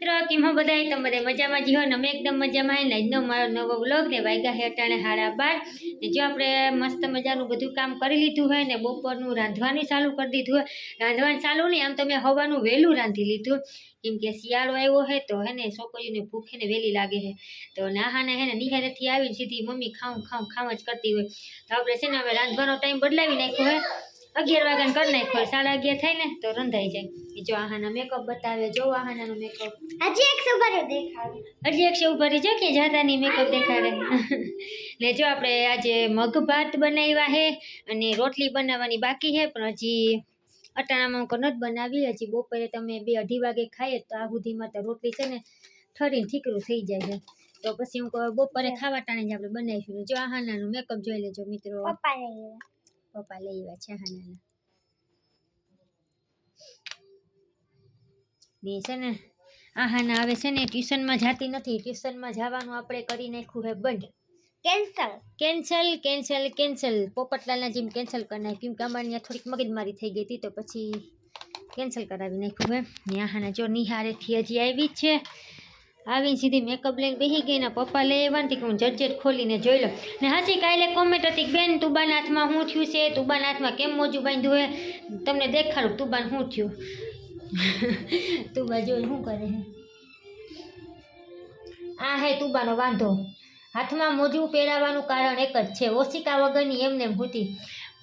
મિત્રો, કેમ હો બધા તમે બધા મજામાં જીવો ને? અમે એકદમ મજામાં આવીને આજનો મારો નવો બ્લોગ ને વાગ્યા હે હાડા બાર. ને જો આપણે મસ્ત મજાનું બધું કામ કરી લીધું હોય ને, બપોરનું રાંધવાનું ચાલુ કરી દીધું હોય. રાંધવાનું ચાલુ નહીં, આમ તો મેં હવાનું વહેલું રાંધી લીધું. કેમ કે શિયાળો આવ્યો હે, તો હે ને, છોકરીઓને ભૂખ હે ને વહેલી લાગે છે તો નાહાને હે ને નિહારેથી આવીને સીધી મમ્મી ખાઉં ખાઉં ખાઉં જ કરતી હોય. તો આપણે છે ને, હવે રાંધવાનો ટાઈમ બદલાવી નાખ્યો હે. અગિયાર વાગ્યાને કરી નાખ્યો હોય. સાડા અગિયાર થાય ને, તો રંધાઈ જાય. જો આહાના મેકઅપ બતાવે જો આહાનાનો મેકઅપ હજી એક સુપર દેખાડું. હજી એક ઉપર જો કે જાતાની મેકઅપ દેખાડે. ને જો આપણે આજે મગ ભાત બનાવ્યા હે અને રોટલી બનાવવાની બાકી હે પણ હજી અટાણામાં હું નથી બનાવી હજી બપોરે તમે બે અઢી વાગે ખાઈએ તો આ સુધીમાં તો રોટલી છે ને ઠરીને ઠીકરું થઈ જાય છે. તો પછી હું કહું બપોરે ખાવા ટાણે જ આપણે બનાવીશું. જો આહાનાનું મેકઅપ જોઈ લેજો મિત્રો. પપ્પા લઈ આવ્યા. પપ્પા લઈ આવ્યા છે આહાનાના. ને છે ને આહાના હવે છે ને ટ્યુશનમાં જાતી નથી. ટ્યુશનમાં જવાનું આપણે કરી નાખ્યું હે બંધ. કેન્સલ. Cancel cancel cancel. પોપટલાલના જેમ કેન્સલ કરી નાખ્યું. કેમ કે અમારે ત્યાં થોડીક મગજમારી થઈ ગઈ હતી તો પછી કેન્સલ કરાવી નાખ્યું હે. ને આહાના જો નિહારેથી હજી આવી જ છે. આવીને સીધી મેકઅપ લઈને બેસી ગઈ ને પપ્પા લઈ આવ્યા કે હું જજેટ ખોલીને જોઈ લો. ને હાજી કાલે કોમેન્ટ હતી કે બેન તુબાના હાથમાં શું થયું છે? તુબાના હાથમાં કેમ મોજું બાંધ્યું હે? તમને દેખાડું તુબાન શું થયું? તુબા જોઈ શું કરે આ હે તુબાનો વાંધો. હાથમાં મોજું પહેરાવાનું કારણ એક જ છે. ઓશિકા વગરની એમને એમ હતી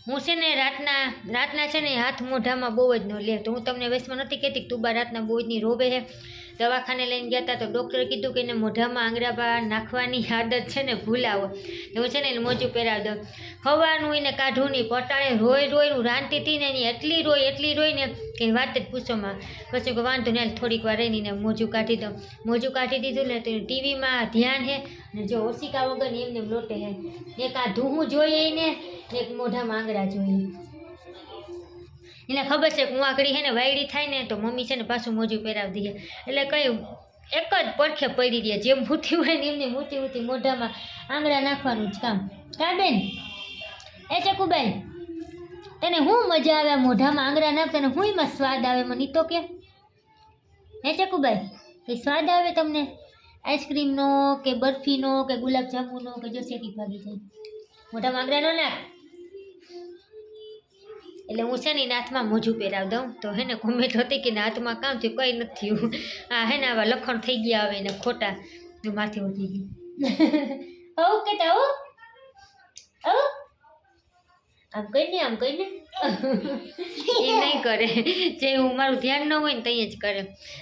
હું છે ને રાતના રાતના છે ને હાથ મોઢામાં બહુ જ ન લે. તો હું તમને વેસમાં નથી કહેતી તુબા રાતના બહુ જ રોવે છે. દવાખાને લઈને ગયા હતા તો ડૉક્ટરે કીધું કે એને મોઢામાં આંગળા નાખવાની આદત છે ને ભૂલાવો હું છે ને, એને મોજું પહેરાવી દઉં હવાનું એને કાઢું નહીં, પટાળે રોઈ રોઈનું રાંધતી હતી ને, એની એટલી રોઈ એટલી રોઈ ને કે વાત જ પૂછોમાં પછી વાંધો ને થોડીક વાર રહીને મોજું કાઢી દઉં. મોજું કાઢી દીધું ને, તો ટીવીમાં ધ્યાન હે ને જો ઓશિકા વગર એમને એમ લોટે હે. એક આ ધૂહું જોઈએ ને એક મોઢામાં આંગળા જોઈએ. એને ખબર છે કે હું છે ને વાયડી થાય ને તો મમ્મી છે ને પાછું મોજું પહેરાવી દઈએ. એટલે કંઈ એક જ પડખે પડી દે જેમ મૂઠી હોય ને એમની મૂઠી મૂઠી મોઢામાં આંગળા નાખવાનું જ કામ. કા બેન? એ ચકુબેન તને શું મજા આવે મોઢામાં આંગળા નાખતા ને હું એમાં સ્વાદ આવે મને તો કે. હે ચકુબાઈ એ સ્વાદ આવે તમને? આઈસ્ક્રીમનો કે બરફીનો કે ગુલાબ જાંબુનો કે જો ભાગી જાય. મોઢામાં આંગળા ન નાખ. એટલે હું છે ને એના હાથમાં મોજું પહેરાવી દઉં. તો હે ને કોમેન્ટ હતી કે હાથમાં કામ થયું કંઈ નથી થયું. આ હે ને આવા લખણ થઈ ગયા આવે એને ખોટા માથે ઉઠી ગયું આવું કે આવું? આમ કહીને આમ કહીને એ નહીં કરે. જે હું મારું ધ્યાન ન હોય ને ત્યાં જ કરે.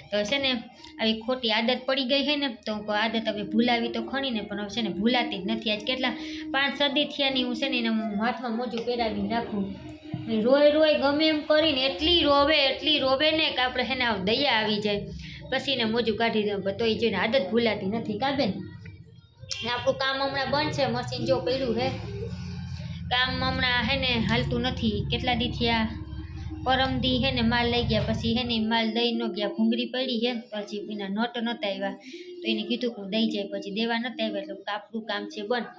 તો છે ને આવી ખોટી આદત પડી ગઈ છે ને તો હું આદત હવે ભૂલાવી તો ખણી ને પણ હવે છે ને ભૂલાતી જ નથી. આજ કેટલા પાંચ સદી થયાની હું છે ને એને હાથમાં મોજું પહેરાવી રાખું. રોય રોય ગમે એમ કરીને એટલી રોવે એટલી રોવે ને કે આપણે હેને ને દયા આવી જાય. પછી એને મોજું કાઢી દઉં તો એ જોઈને આદત ભૂલાતી નથી કાબેન ને આપણું કામ હમણાં બંધ છે મશીન જો પડ્યું હે કામ હમણાં હે ને હાલતું નથી. કેટલા દી થયા પરમ દી હે ને માલ લઈ ગયા, પછી હે ને માલ દઈ ન ગયા, ભૂંગળી પડી હે પછી એના નોટ નહોતા આવ્યા તો એને કીધું કે દઈ જાય, પછી દેવા નહોતા આવ્યા એટલે આપણું કામ છે બંધ.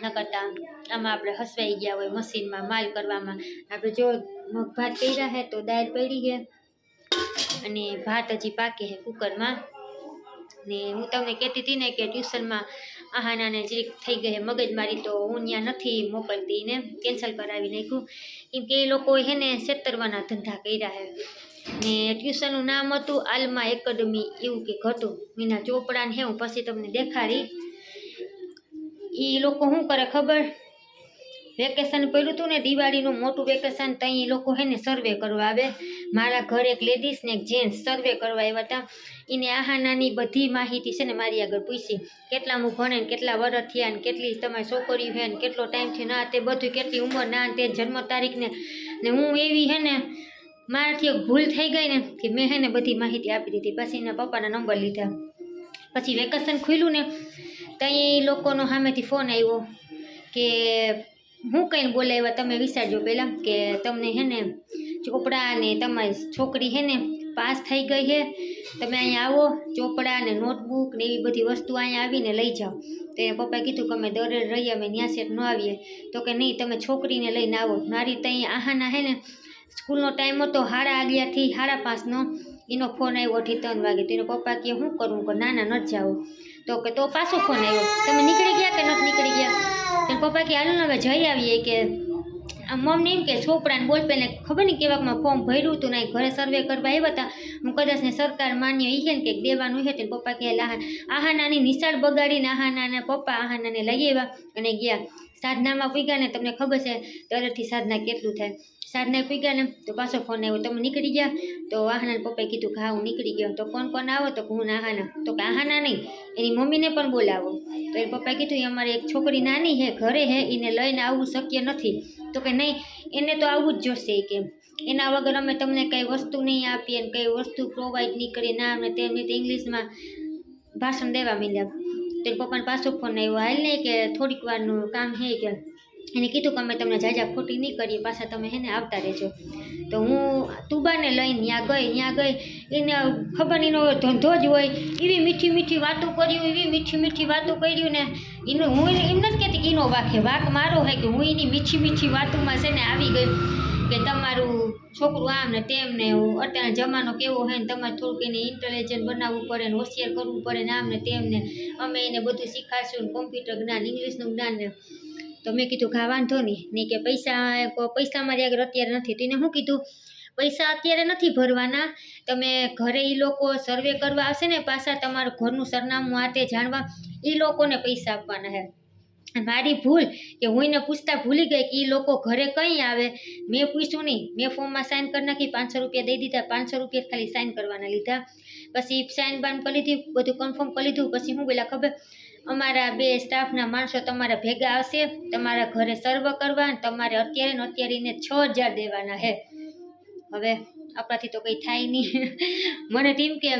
ન કરતા. આમાં આપણે હસવાઈ ગયા હોય મશીનમાં, માલ કરવામાં. આપણે જો મગ ભાત કર્યા હે તો દાળ પડી છે અને ભાત હજી પાકે છે કુકરમાં. ને હું તમને કહેતી હતી ને કે ટ્યુશનમાં આહાનાને જરીક થઈ ગઈ મગજમારી તો હું ત્યાં નથી મોકલતી ને કેન્સલ કરાવી નાખ્યું. કેમ કે એ લોકોએ હે ને છેતરવાના ધંધા કર્યા છે ને ટ્યુશનનું નામ હતું આલમા એકેડમી, એવું કંઈક હતું એના ચોપડાને હે હું પછી તમને દેખાડી. એ લોકો શું કરે ખબર? વેકેશન પડ્યું હતું ને દિવાળીનું મોટું વેકેશન ત્યાં એ લોકો હે ને સર્વે કરવા આવે. મારા ઘરે એક લેડીઝ ને એક જેન્ટ્સ સર્વે કરવા આવ્યા હતા એને આહા નાની બધી માહિતી છે ને મારી આગળ પૂછી. કેટલા હું ભણે ને કેટલા વર્ષ થયા ને કેટલી તમારી છોકરી છે ને કેટલો ટાઈમ થયો ના તે બધું કેટલી ઉંમર ના તે જન્મ તારીખ ને. ને હું એવી હે ને મારાથી એક ભૂલ થઈ ગઈ ને કે મેં હે ને બધી માહિતી આપી દીધી. પછી એના પપ્પાના નંબર લીધા. પછી વેકેશન ખુલ્યું ને ત્યાં એ લોકોનો સામેથી ફોન આવ્યો કે હું કંઈ બોલાવ્યા તમે વિચારજો પહેલાં કે તમને હે ને ચોપડા ને તમારી છોકરી હે ને પાસ થઈ ગઈ છે તમે અહીંયા આવો, ચોપડા ને નોટબુક ને એવી બધી વસ્તુ અહીંયા આવીને લઈ જાઓ. તો એના પપ્પાએ કીધું કે અમે દરેડ રહીએ, અમે ન્યા સેટ ન આવીએ. તો કે નહીં, તમે છોકરીને લઈને આવો. મારી ત્યાં આહાના હે ને, સ્કૂલનો ટાઈમ હતો, સાડા અગિયારથી સાડા પાંચનો. એનો ફોન આવ્યો અઢી ત્રણ વાગે. તો એનો પપ્પા કે શું કરવું કે ના ના નથી જાવું તો કે, તો પાછો ફોન આવ્યો. તમે નીકળી ગયા કે નથી નીકળી ગયા? તો પપ્પા કે હાલો હવે જઈ આવીએ. કે મમ્મી એમ કે, છોકરાને પહેલાં ખબર નહીં કેવાકમાં ફોર્મ ભર્યું હતું નહીં ઘરે સર્વે કરવા આવ્યા હતા હું કદાચ ને સરકાર માન્ય એ છે ને કંઈક દેવાનું છે તે પપ્પા કહેલા આહા આહાનાની નિશાળ બગાડીને આહાનાના પપ્પા આહાનાને લઈ આવ્યા અને ગયા. સાધનામાં પૂગ્યા ને તમને ખબર છે તરફથી સાધના કેટલું થાય? સાધના પૂગ્યા ને, તો પાછો ફોન આવ્યો, તમે નીકળી ગયા? તો આહાના પપ્પાએ કીધું કે, હા, હું નીકળી ગયો. તો કોણ કોણ આવો? તો હું આહાના તો કે, આહાના નહીં. એની મમ્મીને પણ બોલાવો. તો એ પપ્પાએ કીધું, "એ અમારે એક છોકરી નાની છે, ઘરે છે, એને લઈને આવવું શક્ય નથી. તો કે, નહીં, એને તો આવવું જ જોશે કે એના વગર અમે તમને કંઈ વસ્તુ નહીં આપીએ ને કંઈ વસ્તુ પ્રોવાઈડ નહીં કરીએ, ના અમને તે ઇંગ્લિશમાં ભાષણ દેવા માંડ્યા. તો પપ્પાને પાછો ફોન આવ્યો. હાલ નહીં કે થોડીક વારનું કામ છે કે એને કીધું કે અમે તમને જાજા ખોટી નહીં કરીએ, પાછા તમે હે ને આવતા રહેજો. તો હું તુબાને લઈને ત્યાં ગઈ ત્યાં ગઈ. એને ખબર એનો ધંધો જ હોય. એવી મીઠી મીઠી વાતો કર્યું એવી મીઠી મીઠી વાતો કર્યું ને એનું હું એમ નથી કહેતી કે એનો વાંક. વાંક મારો હોય કે હું એની મીઠી મીઠી વાતોમાં છે ને આવી ગઈ. કે તમારું છોકરું આમ ને તેમ ને અત્યારનો જમાનો કેવો હોય ને તમારે થોડુંક એને ઇન્ટેલિજન્ટ બનાવવું પડે ને હોશિયાર કરવું પડે ને આમ ને તેમ ને. અમે એને બધું શીખાડશું ને કોમ્પ્યુટર જ્ઞાન ઇંગ્લિશનું જ્ઞાન ને. તો મેં કીધું ઘા વાંધો નહીં. નહીં કે પૈસા પૈસા મારી આગળ અત્યારે નથી. તો એને શું કીધું, પૈસા અત્યારે નથી ભરવાના. તમે ઘરે એ લોકો સર્વે કરવા આવશે ને પાછા તમારું ઘરનું સરનામું આ તે જાણવા એ લોકોને પૈસા આપવાના છે મારી ભૂલ, કે હું એને પૂછતા ભૂલી ગઈ કે એ લોકો ઘરે કંઈ આવે? મેં પૂછ્યું નહીં. મેં ફોર્મમાં સાઇન કરી નાખી, પાંચસો રૂપિયા દઈ દીધા, પાંચસો રૂપિયા ખાલી સાઇન કરવાના લીધા. પછી સાઇન બાન કરી લીધી બધું કન્ફર્મ કરી લીધું. પછી હું પેલા ખબર, અમારા બે સ્ટાફના માણસો તમારા ભેગા આવશે તમારા ઘરે સર્વ કરવા તમારે અત્યારે ને અત્યારે એને છ હજાર દેવાના છે હવે આપણાથી તો કંઈ થાય નહીં. મને ટીમ કે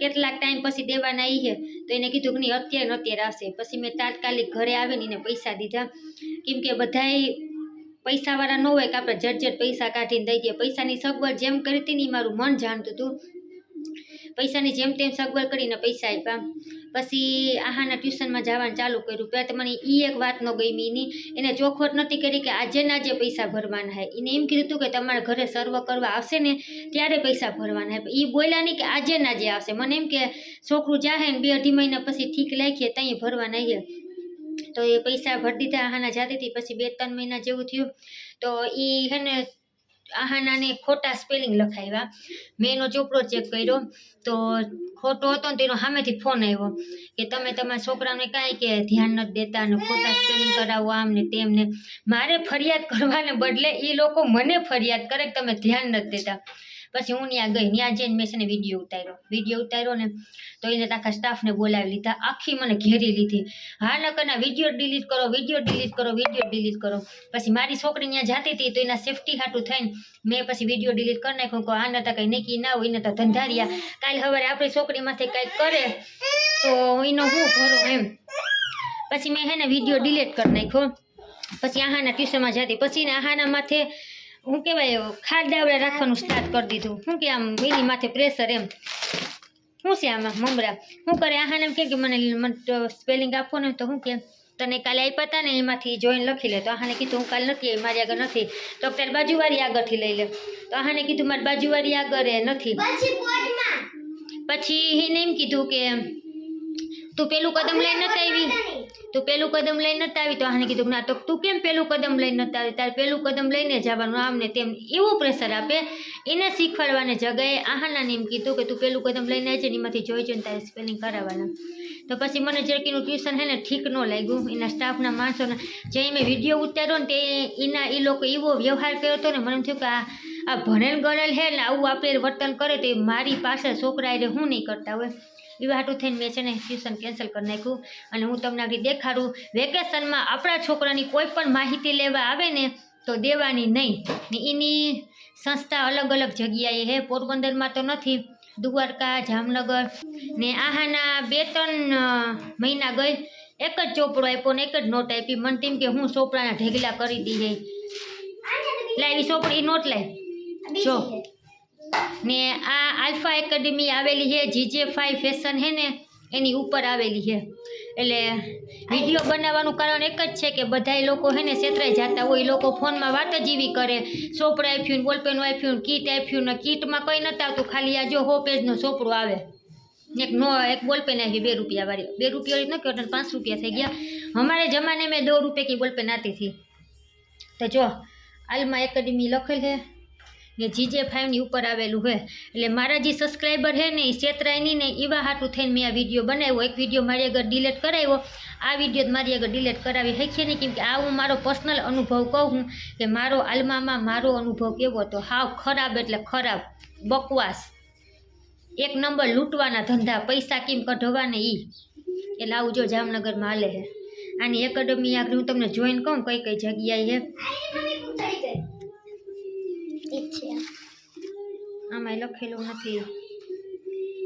કેટલાક ટાઈમ પછી દેવાના આવી છે તો એને કીધું કે નહીં, અત્યારે ન અત્યારે આવશે. પછી મેં તાત્કાલિક ઘરે આવીને એને પૈસા દીધા. કેમ કે બધાય પૈસાવાળા ન હોય કે આપણે જટ પૈસા કાઢીને દઈ દઈએ. પૈસાની સગવડ જેમ કરી હતી ને મારું મન જાણતું હતું. પૈસાની જેમ તેમ સગવડ કરીને પૈસા આપ્યા. પછી આહાના ટ્યુશનમાં જવાનું ચાલુ કર્યું. પહેલાં તો મને એ એક વાત ન ગમી એની. એને ચોખવટ નથી કરી કે આજે ના જે પૈસા ભરવાના હે. એને એમ કીધું હતું કે તમારા ઘરે સર્વ કરવા આવશે ને ત્યારે પૈસા ભરવાના હે. એ બોલ્યા નહીં કે આજે ના જે આવશે. મને એમ કે છોકરું જાહે ને બે અઢી મહિના પછી ઠીક લાગીએ ત્યાં ભરવાના છે તો એ પૈસા ભરી દીધા આહાના જાતેથી. પછી બે ત્રણ મહિના જેવું થયું. તો એ હે ને આહાનાને ખોટા સ્પેલિંગ લખાવ્યા મેં એનો ચોપડો ચેક કર્યો, તો ખોટો હતો ને તો એનો સામેથી ફોન આવ્યો કે તમે તમારા છોકરાને કાંઈ કે ધ્યાન નથી દેતા ને ખોટા સ્પેલિંગ કરાવો આમ ને તેમ ને. મારે ફરિયાદ કરવાને બદલે એ લોકો મને ફરિયાદ કરે કે તમે ધ્યાન નથી દેતા. પછી હું ત્યાં ગઈ ત્યાં જઈને મેં છે ને વીડિયો ઉતાર્યો. વીડિયો ઉતાર્યો ને તો એને આખા સ્ટાફને બોલાવી લીધા, આખી મને ઘેરી લીધી. હા નકરના વીડિયો ડિલીટ કરો વીડિયો ડિલીટ કરો વીડિયો ડિલીટ કરો. પછી મારી છોકરી ત્યાં જાતી હતી તો એના સેફટી હાટું થઈને મેં પછી વીડિયો ડિલીટ કરી નાખ્યું કે આના તો કંઈ નક્કી ના હોય એને તો ધંધારિયા. કાલે સવારે આપણી છોકરીમાંથી કંઈક કરે તો એનો હું ભરો એમ. પછી મેં હે ને વીડિયો ડિલીટ કરી નાખ્યો. પછી આહાના ટ્યુશનમાં જતી. પછી આહાના માથે શું કહેવાય ખાડાવડા રાખવાનું સ્ટાર્ટ કરી દીધું. શું કે આમ એની માથે પ્રેશર એમ. શું છે આમાં મમરા? શું કરે આહાને એમ કે મને સ્પેલિંગ આપો ને તો શું કે તને કાલે આપ્યા હતા ને એમાંથી જોઈને લખી લે. તો આહાને કીધું હું કાલે નથી મારી આગળ નથી. તો અત્યારે બાજુવાળી આગળથી લઈ લે. તો આહાને કીધું મારી બાજુવાળી આગળ એ નથી. પછી એને એમ કીધું કે તું પેલું કદમ લઈને નતા આવી. તું પેલું કદમ લઈને નથી આવી. તો આને કીધું કે ના તો તું કેમ પેલું કદમ લઈને નતા આવી? તારે પેલું કદમ લઈને જવાનું આમને તેમ. એવું પ્રેશર આપે. એને શીખવાડવાની જગાએ આહાનાને એમ કીધું કે તું પેલું કદમ લઈને આવજે ને એમાંથી જોઈ જોઈને તારે સ્પેલિંગ કરાવવાના. તો પછી મને જરાકીનું ટ્યુશન છે ને ઠીક ન લાગ્યું. એના સ્ટાફના માણસોના જે મેં વીડિયો ઉતાર્યો ને તે એના એ લોકો એવો વ્યવહાર કર્યો હતો ને મને થયું કે આ આ ભણેલ ગણેલ હે ને આવું આપણે વર્તન કરે તો એ મારી પાસે છોકરા એટલે હું નહીં કરતા હોય. એવા હાટું થઈને મેં છે ને ટ્યુશન કેન્સલ કરી નાખ્યું. અને હું તમને આગળ દેખાડું વેકેશનમાં આપણા છોકરાની કોઈ પણ માહિતી લેવા આવે ને તો દેવાની નહીં. ને એની સંસ્થા અલગ અલગ જગ્યાએ હે પોરબંદરમાં તો નથી. દ્વારકા જામનગર ને આહાના બે ત્રણ મહિના ગઈ એક જ ચોપડો આપ્યો ને એક જ નોટ આપી. મને તેમ કે હું ચોપડાના ઢેગલા કરી દઈએ લાવી ચોપડી નોટ લાવી જો. ને આ આલ્ફા એકેડમી આવેલી છે, જીજે ફાઈ ફેશન હે ને, એની ઉપર આવેલી છે. એટલે વીડિયો બનાવવાનું કારણ એક જ છે કે બધા લોકો હે ને છેતરાઈ જતા હોય લોકો ફોનમાં વાત જ એવી કરે. સોપડું આપ્યું બોલપેન આપ્યું કીટ આપ્યું ને કીટમાં કંઈ નહોતું આવતું, ખાલી આ જો હો પેજનો સોપડો આવે. એક નો, એક બોલપેન આવી બે રૂપિયા વાળી. બે રૂપિયા ન કહ્યું પાંચ રૂપિયા થઈ ગયા. અમારે જમાને મેં દો રૂપિયા કી બોલપેન આતી હતી. તો જો, હાલમાં એકેડમી લખેલ છે. ને જીજે ફાઇવની ઉપર આવેલું છે એટલે મારા જે સબસ્ક્રાઈબર છે ને એ છેતરાય નહીં ને એવા હાટું થઈને મેં આ વીડિયો બનાવ્યો. એક વીડિયો મારી આગળ ડિલીટ કરાવ્યો. આ વીડિયો મારી આગળ ડિલીટ કરાવી. શકીએ નહીં કેમકે આ હું મારો પર્સનલ અનુભવ કહું કે મારો આલમામાં મારો અનુભવ કેવો હતો. હાવ ખરાબ એટલે ખરાબ. બકવાસ. એક નંબર લૂંટવાના ધંધા. પૈસા કેમ કઢવાને એ એટલે આવું જો જામનગરમાં હાલે છે આની એકેડમી આગળ હું તમને જોઈન કહું કઈ કઈ જગ્યાએ છે ઠીક છે. આમાં લખેલું નથી.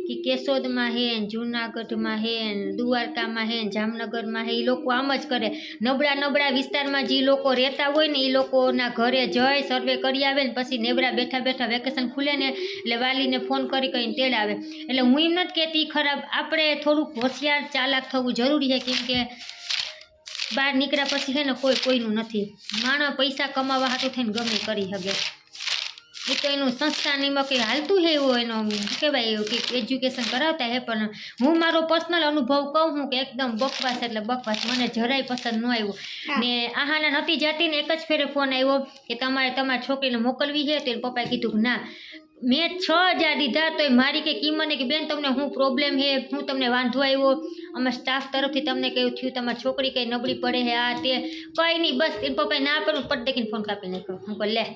કે કેશોદમાં હે ને જુનાગઢમાં હે ને દ્વારકામાં હે ને જામનગરમાં હે એ લોકો આમ જ કરે. નબળા નબળા વિસ્તારમાં જે લોકો રહેતા હોય ને એ લોકોના ઘરે જઈ સર્વે કરી આવે ને, પછી નેબરા બેઠા બેઠા વેકેશન ખુલે ને, એટલે વાલીને ફોન કરી કરીને તેડાવે એટલે હું એમ નથી કહેતી ખરાબ. આપણે થોડુંક હોશિયાર, ચાલાક થવું જરૂરી છે, કેમ કે બહાર નીકળ્યા પછી છે ને, કોઈ કોઈનું નથી. માણસ પૈસા કમાવા હાટું થઈને ગમે કરી શકે. એ તો એનું સંસ્થાનીમાં કંઈ હાલતું છે એવું એનો કહેવાય એવું કે એજ્યુકેશન કરાવતા હે પણ હું મારો પર્સનલ અનુભવ કહું હું કે એકદમ બકવાસ એટલે બકવાસ મને જરાય પસંદ ન આવ્યું. ને આહાના નથી જાતીને એક જ ફેરે ફોન આવ્યો કે તમારે તમારી છોકરીને મોકલવી છે તો એને પપ્પાએ કીધું કે ના મેં છ હજાર દીધા એ મારી કે કિંમત કે બેન તમને હું પ્રોબ્લેમ હે હું તમને વાંધો આવ્યો. અમે સ્ટાફ તરફથી તમને કહ્યું થયું તમારી છોકરી કંઈ નબળી પડે હે આ તે. કંઈ નહીં બસ. એ પપ્પાએ ના કરું પટ દેખીને ફોન કાપી નાખ્યો. હું કહું લે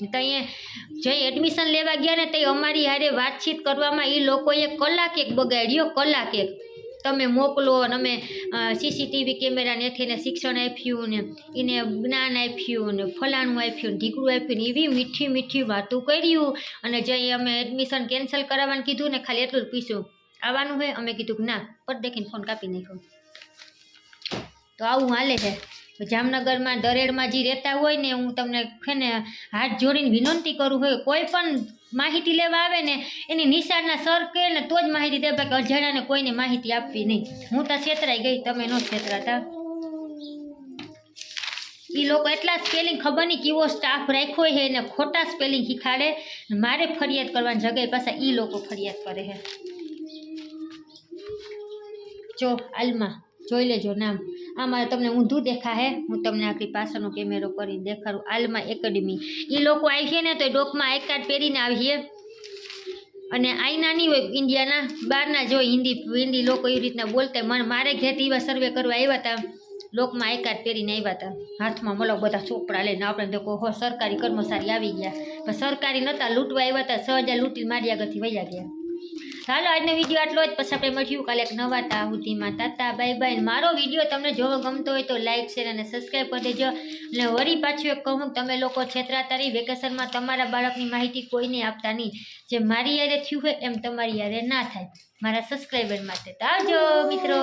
તો અહીંયા જઈ એડમિશન લેવા ગયા ને તે અમારી હારે વાતચીત કરવામાં એ લોકોએ કલાક એક બગાડ્યો, કલાક એક. તમે મોકલો અને અમે સીસીટીવી કેમેરા નેથી શિક્ષણ આપ્યું ને એને જ્ઞાન આપ્યું ને ફલાણું આપ્યું ઢીકડું આપ્યું ને એવી મીઠી મીઠી વાતો કર્યું. અને જે અમે એડમિશન કેન્સલ કરાવવાનું કીધું ને ખાલી એટલું જ પૂછ્યું. આવવાનું હોય? અમે કીધું ના, પર દેખીને ફોન કાપી નાખ્યો. તો આવું હાલે છે. જામનગરમાં દરેડમાં જે રહેતા હોય ને, હું તમને છે ને હાથ જોડીને વિનંતી કરું હોય કોઈ પણ માહિતી લેવા આવે ને, એની નિશાળના સર કહે ને, તો જ માહિતી દે, બાકી અજાણાને કોઈને માહિતી આપવી નહીં. હું તો છેતરાઈ ગઈ, તમે ન છેતરાતા. એ લોકો એટલા સ્પેલિંગ ખબર નહીં કેવો સ્ટાફ રાખ્યો છે એને ખોટા સ્પેલિંગ શીખાડે. મારે ફરિયાદ કરવાની જગ્યાએ પાછા એ લોકો ફરિયાદ કરે છે. જો, આલમાં, જોઈ લેજો નામ. આમાં તમને ઊંધું દેખાશે હું તમને આખી પાછળનો કેમેરો કરી દેખાડું. આલમાં એકેડમી એ લોકો આવીએ ને તો ડોકમાં આઈ કાર્ડ પહેરીને આવીએ અને આઈના નહીં હોય, ઇન્ડિયાના. બહારના જો હિન્દી હિન્દી લોકો એવી રીતના બોલતા મને, મારે ઘેર એવા સર્વે કરવા આવ્યા હતા લોકમાં એક કાર્ડ પહેરીને આવ્યા હતા હાથમાં મળો બધા ચોપડા લઈને આપણે તો કહો સરકારી કર્મચારી આવી ગયા. પણ સરકારી નહોતા લૂંટવા આવ્યા હતા છ હજાર લૂંટી મારી આગળથી વયા ગયા. ચાલો આજનો વીડિયો આટલો જ. પછી આપણે મળ્યું કાલે એક નવા તાહુતીમાં. Tata, bye bye. મારો વીડિયો તમને જોવો ગમતો હોય તો લાઇક શેર અને સબસ્ક્રાઈબ કરી દેજો. અને વળી પાછું એક કહું, તમે લોકો છેતરાતારી, વેકેશનમાં તમારા બાળકની માહિતી કોઈને આપતા નહીં. જે મારી યારે થયું હોય એમ તમારી યારે ના થાય. મારા સબસ્ક્રાઈબર માટે તો આવજો, મિત્રો.